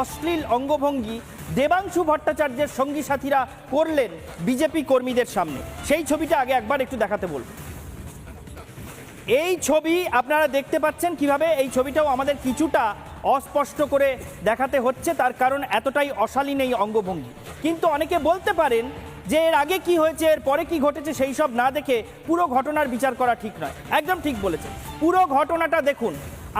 অশ্লীল অঙ্গভঙ্গি দেবাংশু ভট্টাচার্যের সঙ্গী সাথীরা করলেন বিজেপি কর্মীদের সামনে। সেই ছবিটা আগে একবার একটু দেখাতে বলব। এই ছবি আপনারা দেখতে পাচ্ছেন কীভাবে? এই ছবিটাও আমাদের কিছুটা অস্পষ্ট করে দেখাতে হচ্ছে, তার কারণ এতটাই অশালীন এই অঙ্গভঙ্গি। কিন্তু অনেকে বলতে পারেন যে এর আগে কি হয়েছে, এর পরে কি ঘটেছে, সেই সব না দেখে পুরো ঘটনার বিচার করা ঠিক নয়। একদম ঠিক বলেছেন। পুরো ঘটনাটা দেখুন।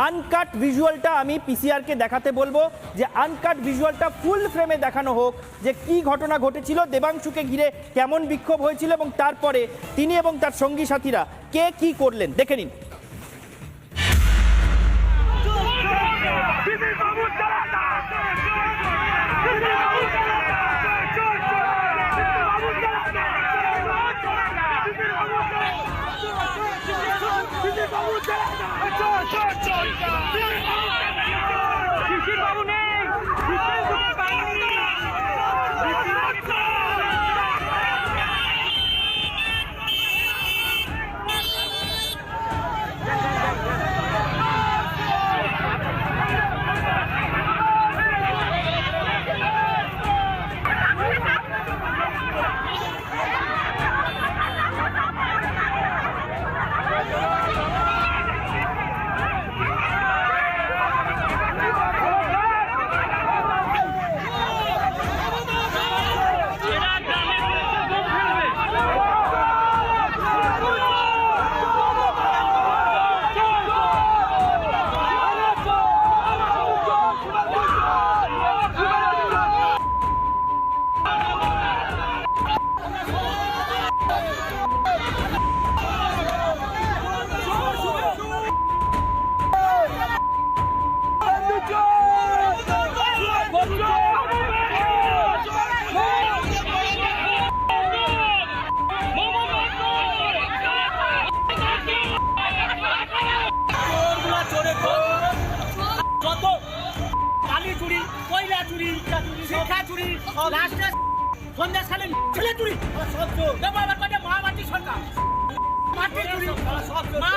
আনকাট ভিজুয়ালটা আমি পিসিআরকে দেখাতে বলব যে আনকাট ভিজুয়ালটা ফুল ফ্রেমে দেখানো হোক যে কি ঘটনা ঘটেছিল, দেবাংশুকে ঘিরে কেমন বিক্ষোভ হয়েছিল এবং তারপরে তিনি এবং তার সঙ্গী সাথীরা কে কি করলেন। দেখে নিন। It's on, it's on, it's on, যত কালি চুরি কয়লা চুরি শিক্ষা চুরি লাস্টে সন্ধ্যা সালে ছেলে চুরি। ব্যাপারে মহামাটি সরকার? মাটি চুরি। মা